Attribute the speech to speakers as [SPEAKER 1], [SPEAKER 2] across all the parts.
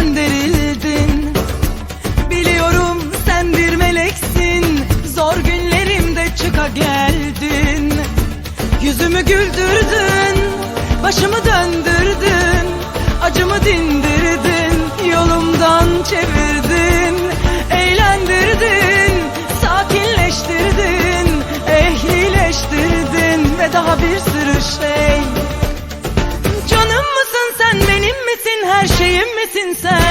[SPEAKER 1] gönderildin. Biliyorum sen bir meleksin. Zor günlerimde çıka geldin. Yüzümü güldürdün Başımı döndürdün Acımı dindirdin Yolumdan çevirdin Eğlendirdin Sakinleştirdin Ehlileştirdin Ve daha bir sürü şey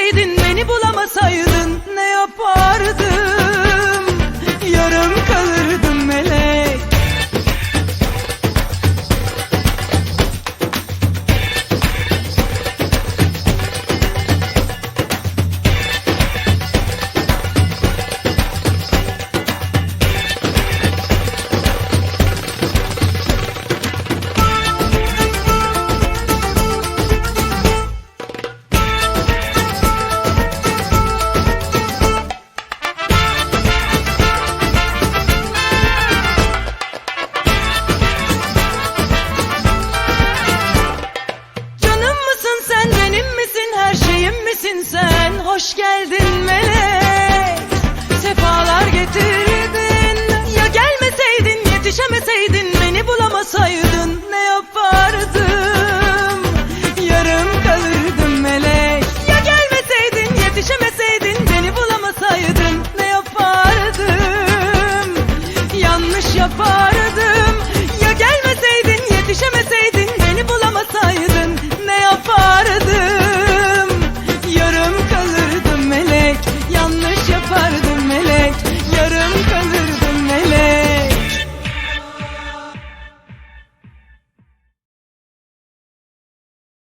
[SPEAKER 1] Gelseydin beni bulamasaydın ne yapardın? geldin melek. Sefalar getirdin. Ya gelmeseydin yetişemeseydin Beni bulamasaydın ne yapardım? Yarım kalırdım melek. Ya gelmeseydin yetişemeseydin Beni bulamasaydın ne yapardım? Yanlış yapardım.